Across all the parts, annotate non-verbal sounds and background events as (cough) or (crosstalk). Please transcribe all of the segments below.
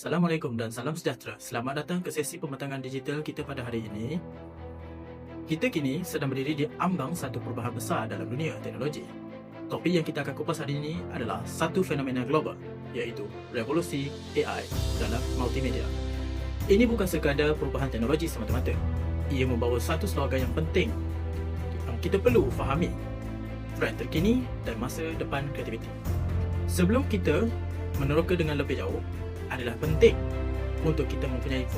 Assalamualaikum dan salam sejahtera. Selamat datang ke sesi pematangan digital kita pada hari ini. Kita kini sedang berdiri di ambang satu perubahan besar dalam dunia teknologi. Topik yang kita akan kupas hari ini adalah satu fenomena global, iaitu revolusi AI dalam multimedia. Ini bukan sekadar perubahan teknologi semata-mata. Ia membawa satu slogan yang penting yang kita perlu fahami. Trend terkini dan masa depan kreativiti. Sebelum kita meneroka dengan lebih jauh, adalah penting untuk kita mempunyai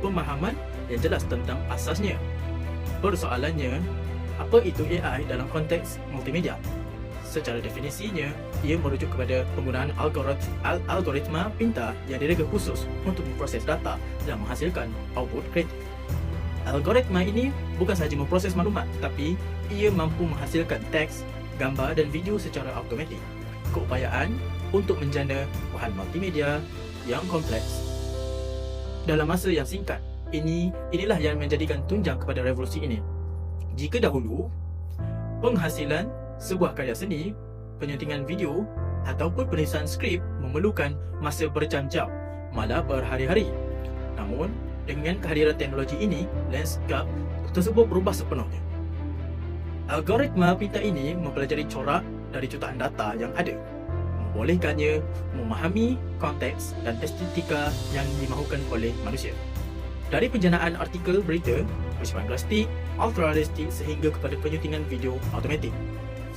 pemahaman yang jelas tentang asasnya. Persoalannya, apa itu AI dalam konteks multimedia? Secara definisinya, ia merujuk kepada penggunaan algorit- al- algoritma pintar yang direka khusus untuk memproses data dan menghasilkan output kreatif. Algoritma ini bukan sahaja memproses maklumat, tetapi ia mampu menghasilkan teks, gambar dan video secara automatik. Keupayaan untuk menjana bahan multimedia yang kompleks. Dalam masa yang singkat, ini inilah yang menjadikan tunjang kepada revolusi ini. Jika dahulu, penghasilan sebuah karya seni, penyuntingan video ataupun penulisan skrip memerlukan masa berjam-jam, malah berhari-hari. Namun, dengan kehadiran teknologi ini, lanskap tersebut berubah sepenuhnya. Algoritma pintar ini mempelajari corak dari jutaan data yang ada membolehkannya memahami konteks dan estetika yang dimahukan oleh manusia. Dari penjanaan artikel berita, peristiwa plastik, ultra realistik sehingga kepada penyuntingan video automatik.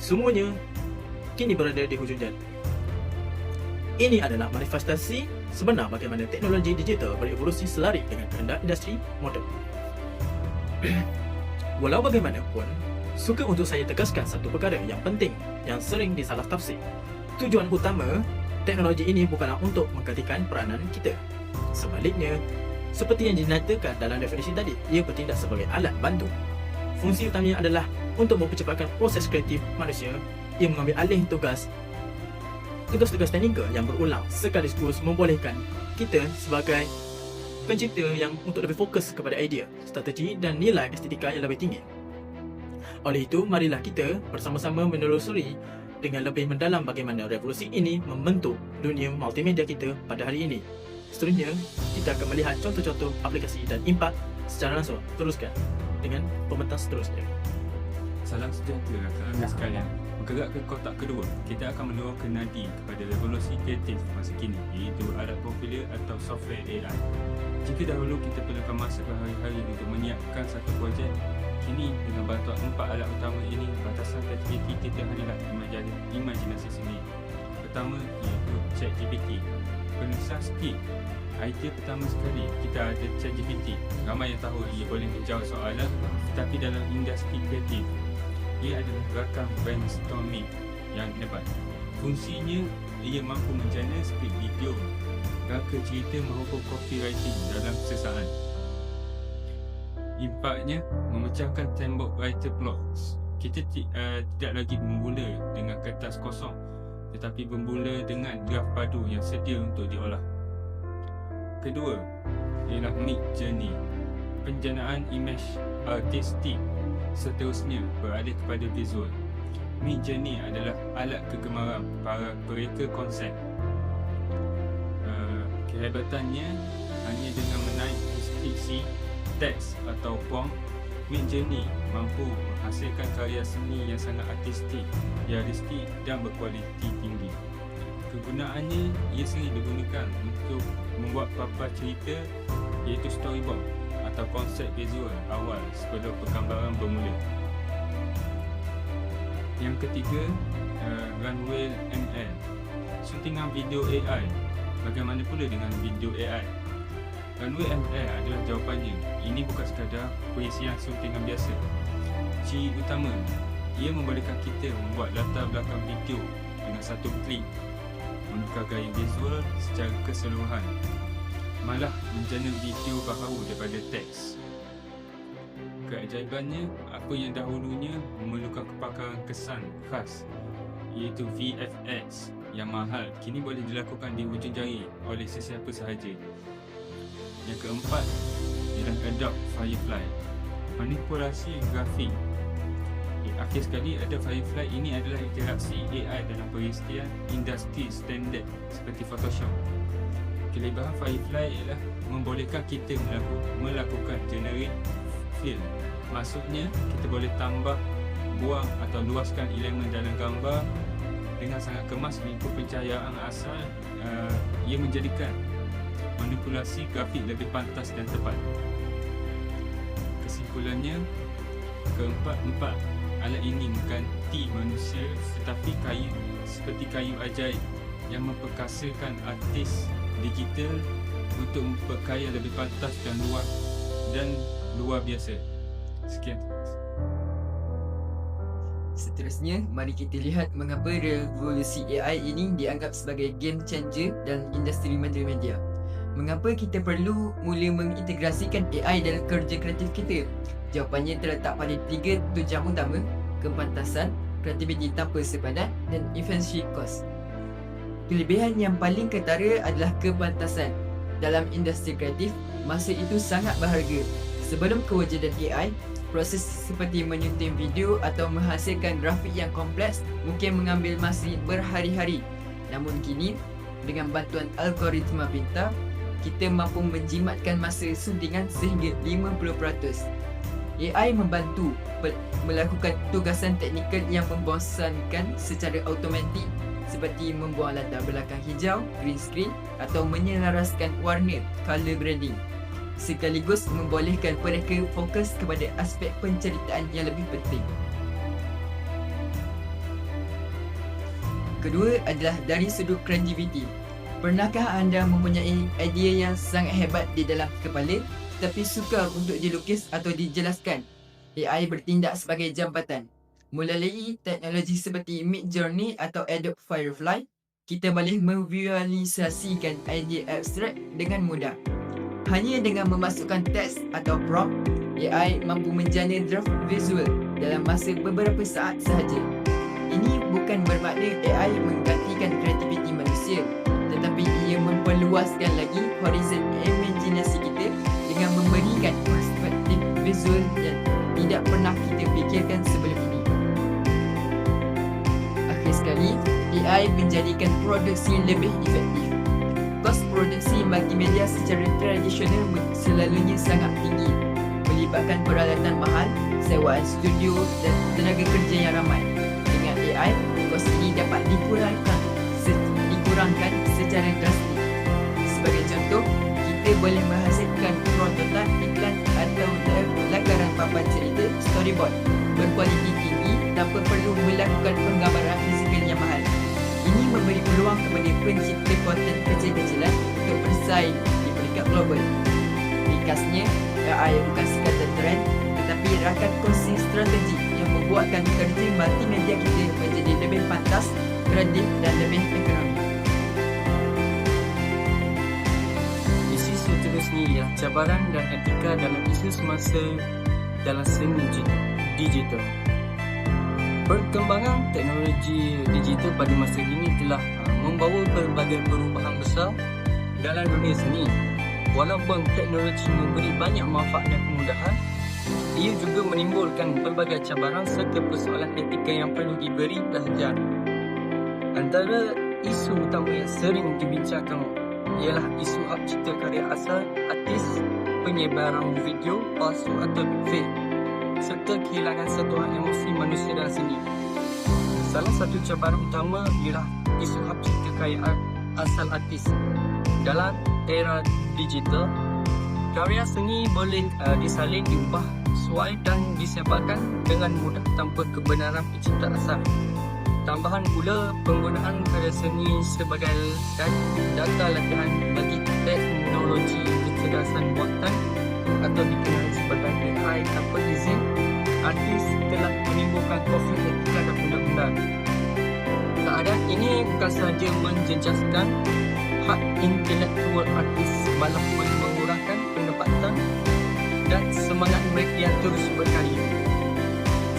Semuanya kini berada di hujung jalan. Ini adalah manifestasi sebenar bagaimana teknologi digital berevolusi selari dengan kehendak industri moden. (clears throat) Walau bagaimanapun, suka untuk saya tegaskan satu perkara yang penting yang sering disalah tafsir. Tujuan utama teknologi ini bukanlah untuk menggantikan peranan kita. Sebaliknya, seperti yang dinyatakan dalam definisi tadi, ia bertindak sebagai alat bantu. Fungsi utamanya adalah untuk mempercepatkan proses kreatif manusia yang mengambil alih tugas tugas-tugas teknikal yang berulang sekaligus membolehkan kita sebagai pencipta yang untuk lebih fokus kepada idea, strategi dan nilai estetika yang lebih tinggi. Oleh itu, marilah kita bersama-sama menelusuri dengan lebih mendalam bagaimana revolusi ini membentuk dunia multimedia kita pada hari ini. Seterusnya, kita akan melihat contoh-contoh aplikasi dan impak secara langsung. Teruskan dengan pembentang seterusnya. Salam sejahtera rakan-rakan sekalian. Bergerak ke kotak kedua, kita akan meneroka nadi kepada revolusi kreatif masa kini iaitu alat popular atau software AI. Jika dahulu kita perlukan masa berhari-hari untuk menyiapkan satu projek, kini dengan bantuan empat alat utama ini, batasan kreativiti kita hanyalah imajinasi, imajinasi sendiri. Pertama iaitu ChatGPT. Penulisan skrip Idea pertama sekali kita ada ChatGPT. Ramai yang tahu ia boleh menjawab soalan tetapi dalam industri kreatif ia adalah rakam brainstorming yang hebat. Fungsinya, ia mampu menjana skrip video, rangka cerita maupun copywriting dalam sesaat. Impaknya, memecahkan tembok writer blocks. Kita ti- uh, tidak lagi bermula dengan kertas kosong tetapi bermula dengan graf padu yang sedia untuk diolah. Kedua, ialah Mid Journey. Penjanaan image artistik seterusnya beralih kepada visual. Mid Journey adalah alat kegemaran para pereka konsep. Uh, kehebatannya hanya dengan menaik deskripsi, teks atau prompt, Mid Journey mampu menghasilkan karya seni yang sangat artistik, realistik dan berkualiti tinggi. Kegunaannya ia sering digunakan untuk membuat papan cerita iaitu storyboard atau konsep visual awal sebelum penggambaran bermula. Yang ketiga, uh, Runway ML. Syutingan video AI. Bagaimana pula dengan video AI? Runway ML adalah jawapannya. Ini bukan sekadar perisian syutingan biasa. Ciri utama, ia membolehkan kita membuat latar belakang video dengan satu klik menukar gaya visual secara keseluruhan malah menjana video baharu daripada teks. Keajaibannya, apa yang dahulunya memerlukan kepakaran kesan khas iaitu VFX yang mahal kini boleh dilakukan di hujung jari oleh sesiapa sahaja. Yang keempat ialah Adobe Firefly. Manipulasi grafik. Eh, Akhir sekali Adobe Firefly ini adalah interaksi AI dalam peristian industri standard seperti Photoshop kelebihan Firefly ialah membolehkan kita melaku- melakukan generate fill. Maksudnya kita boleh tambah, buang atau luaskan elemen dalam gambar dengan sangat kemas mengikut pencahayaan asal uh, ia menjadikan manipulasi grafik lebih pantas dan tepat. Kesimpulannya, keempat-empat alat ini mengganti manusia tetapi kayu seperti kayu ajaib yang memperkasakan artis digital untuk memperkaya lebih pantas dan luar dan luar biasa. Sekian. Seterusnya, mari kita lihat mengapa revolusi AI ini dianggap sebagai game changer dalam industri media. Mengapa kita perlu mula mengintegrasikan AI dalam kerja kreatif kita? Jawapannya terletak pada tiga tunjang utama, kepantasan, kreativiti tanpa sepadan dan efficiency cost. Kelebihan yang paling ketara adalah kepantasan. Dalam industri kreatif, masa itu sangat berharga. Sebelum kewujudan AI, proses seperti menyunting video atau menghasilkan grafik yang kompleks mungkin mengambil masa berhari-hari. Namun kini, dengan bantuan algoritma pintar, kita mampu menjimatkan masa suntingan sehingga 50%. AI membantu melakukan tugasan teknikal yang membosankan secara automatik seperti membuang latar belakang hijau, green screen atau menyelaraskan warna, color grading sekaligus membolehkan mereka fokus kepada aspek penceritaan yang lebih penting. Kedua adalah dari sudut kreativiti. Pernahkah anda mempunyai idea yang sangat hebat di dalam kepala tetapi sukar untuk dilukis atau dijelaskan? AI bertindak sebagai jambatan. Melalui teknologi seperti Midjourney atau Adobe Firefly, kita boleh memvisualisasikan idea abstrak dengan mudah. Hanya dengan memasukkan teks atau prompt, AI mampu menjana draft visual dalam masa beberapa saat sahaja. Ini bukan bermakna AI menggantikan kreativiti manusia, tetapi ia memperluaskan lagi horizon imaginasi kita dengan memberikan perspektif visual yang tidak pernah kita fikirkan sebelum ini. Akhir sekali, AI menjadikan produksi lebih efektif kos produksi multimedia secara tradisional selalunya sangat tinggi melibatkan peralatan mahal, sewaan studio dan tenaga kerja yang ramai. Dengan AI, kos ini dapat dikurangkan dikurangkan secara drastik. Sebagai contoh, kita boleh menghasilkan prototype iklan atau lakaran papan cerita storyboard berkualiti tinggi tanpa perlu melakukan penggambaran fizikal yang mahal. Ini memberi peluang kepada pencipta konten kecil-kecilan untuk bersaing di peringkat global. Ringkasnya, AI bukan sekadar trend tetapi rakan kongsi strategi yang membuatkan kerja multimedia kita menjadi lebih pantas, kreatif dan lebih ekonomi. Cabaran dan etika dalam isu semasa dalam seni di- digital. Perkembangan teknologi digital pada masa kini telah uh, membawa berbagai perubahan besar dalam dunia seni. Walaupun teknologi memberi banyak manfaat dan kemudahan, ia juga menimbulkan pelbagai cabaran serta persoalan etika yang perlu diberi perhatian. Antara isu utama yang sering dibincangkan ialah isu hak cipta karya asal artis, penyebaran video palsu atau fake serta kehilangan sentuhan emosi manusia dalam seni. Salah satu cabaran utama ialah isu hak cipta karya asal artis. Dalam era digital, karya seni boleh uh, disalin, diubah, suai dan disebarkan dengan mudah tanpa kebenaran pencipta asal. Tambahan pula penggunaan karya seni sebagai dat- data latihan bagi teknologi kecerdasan buatan atau dikenal sebagai AI tanpa izin artis telah menimbulkan konflik etika dan undang-undang. Keadaan ini bukan sahaja menjejaskan hak intelektual artis malah boleh mengurangkan pendapatan dan semangat mereka yang terus berkarya.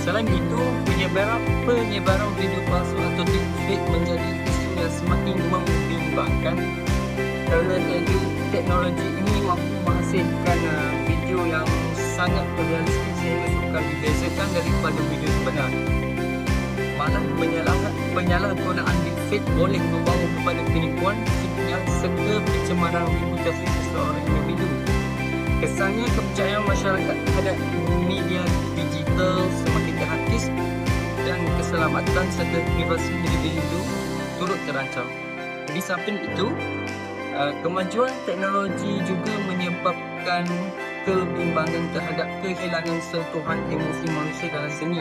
Selain itu, penyebaran penyebaran video palsu atau deepfake menjadi isu yang semakin membimbangkan kerana teknologi, ini mampu menghasilkan uh, video yang sangat realistik sehingga sukar dibezakan daripada video sebenar. Malah penyalah, penyalahgunaan deepfake boleh membawa kepada penipuan sosial serta pencemaran reputasi seseorang individu. Kesannya kepercayaan masyarakat terhadap media digital semakin keselamatan serta privasi individu turut terancam. Di samping itu, uh, kemajuan teknologi juga menyebabkan kebimbangan terhadap kehilangan sentuhan emosi manusia dalam seni.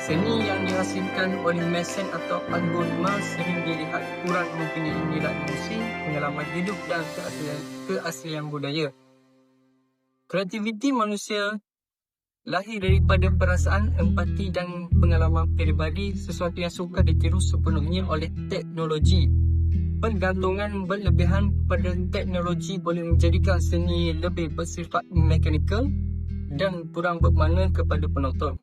Seni yang dihasilkan oleh mesin atau algoritma sering dilihat kurang mempunyai nilai emosi, pengalaman hidup dan keaslian, keaslian budaya. Kreativiti manusia lahir daripada perasaan, empati dan pengalaman peribadi sesuatu yang sukar ditiru sepenuhnya oleh teknologi. Pergantungan berlebihan pada teknologi boleh menjadikan seni lebih bersifat mekanikal dan kurang bermakna kepada penonton.